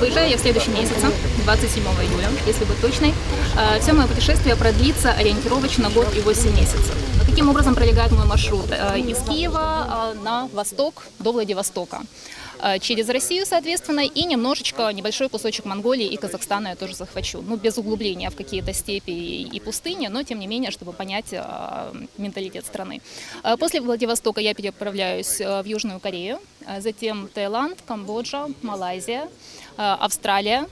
Выезжаю я в следующем месяце, 27 июля, если быть точной. Все мое путешествие продлится ориентировочно год и 8 месяцев. Каким образом пролегает мой маршрут? Э, Из Киева э, на восток до Владивостока. Э, Через Россию, соответственно, и немножечко, небольшой кусочек Монголии и Казахстана я тоже захвачу. Ну, без углубления в какие-то степи и пустыни, но тем не менее, чтобы понять э, менталитет страны. Э, После Владивостока я переправляюсь в Южную Корею, затем Таиланд, Камбоджа, Малайзия, Австралия.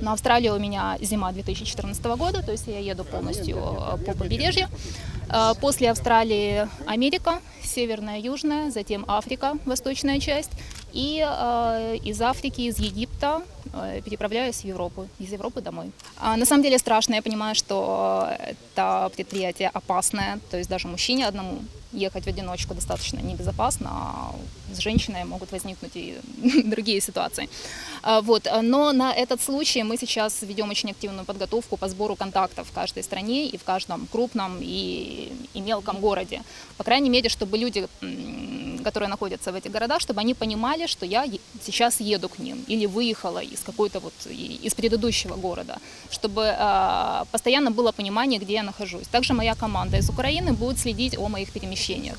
На Австралию у меня зима 2014 года, то есть я еду полностью по побережью. После Австралии Америка, северная, южная, затем Африка, восточная часть. И э, из Африки, из Египта э, переправляюсь в Европу, из Европы домой. А, на самом деле страшно, я понимаю, что это предприятие опасное, то есть даже мужчине одному ехать в одиночку достаточно небезопасно, а с женщиной могут возникнуть и другие ситуации. А, Вот. Но на этот случай мы сейчас ведем очень активную подготовку по сбору контактов в каждой стране и в каждом крупном и, и мелком городе. По крайней мере, чтобы люди, которые находятся в этих городах, чтобы они понимали, что я сейчас еду к ним или выехала из какой-то вот из предыдущего города, чтобы а, постоянно было понимание, где я нахожусь. Также моя команда из Украины будет следить о моих перемещениях.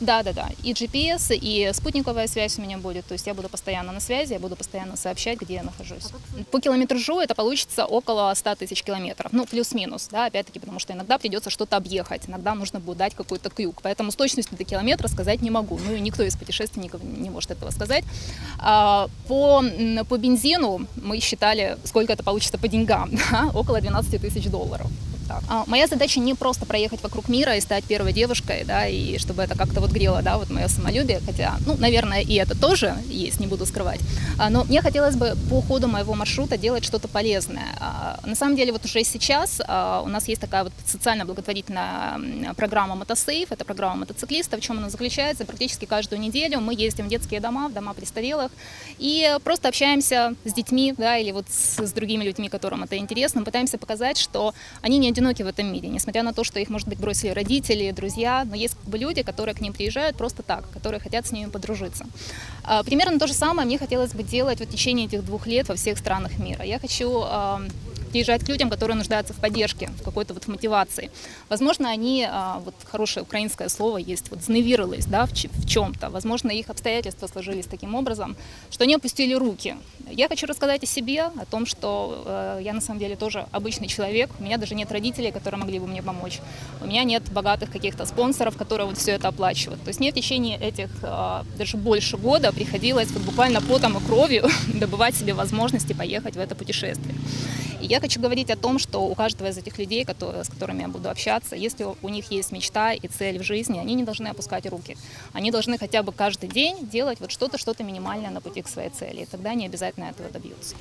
Да, да, да. И GPS, и спутниковая связь у меня будет. То есть я буду постоянно на связи, я буду постоянно сообщать, где я нахожусь. По километражу это получится около 100 тысяч километров. Ну, плюс-минус, да, опять-таки, потому что иногда придется что-то объехать, иногда нужно будет дать какой-то крюк. Поэтому с точностью до километра сказать не могу. Ну и никто из путешественников не может этого сказать. А, По, по бензину мы считали, сколько это получится по деньгам. да, около 12 тысяч долларов. Так. А, моя задача не просто проехать вокруг мира и стать первой девушкой, да, и чтобы это как-то вот грело, да, вот мое самолюбие, хотя, ну, наверное, и это тоже есть, не буду скрывать. А, но мне хотелось бы по ходу моего маршрута делать что-то полезное. А, на самом деле, вот уже сейчас а, у нас есть такая вот социально-благотворительная программа «Мотосейф», это программа мотоциклистов, в чем она заключается? Практически каждую неделю мы ездим в детские дома, в дома престарелых, и просто общаемся с детьми, да, или вот с, с другими людьми, которым это интересно, пытаемся показать, что они не одиноки в этом мире, несмотря на то, что их, может быть, бросили родители, друзья, но есть как бы люди, которые к ним приезжают просто так, которые хотят с ними подружиться. А, Примерно то же самое мне хотелось бы делать в течение этих двух лет во всех странах мира. Я хочу приезжать к людям, которые нуждаются в поддержке, в какой-то вот в мотивации. Возможно, они, а, вот хорошее украинское слово есть, вот зневировались, да, в, в чем-то. Возможно, их обстоятельства сложились таким образом, что они опустили руки. Я хочу рассказать о себе, о том, что э, я на самом деле тоже обычный человек. У меня даже нет родителей, которые могли бы мне помочь. У меня нет богатых каких-то спонсоров, которые вот все это оплачивают. То есть мне в течение этих э, даже больше года приходилось вот буквально потом и кровью добывать себе возможности поехать в это путешествие. Я хочу говорить о том, что у каждого из этих людей, которые, с которыми я буду общаться, если у них есть мечта и цель в жизни, они не должны опускать руки. Они должны хотя бы каждый день делать вот что-то, что-то минимальное на пути к своей цели. И тогда они обязательно этого добьются.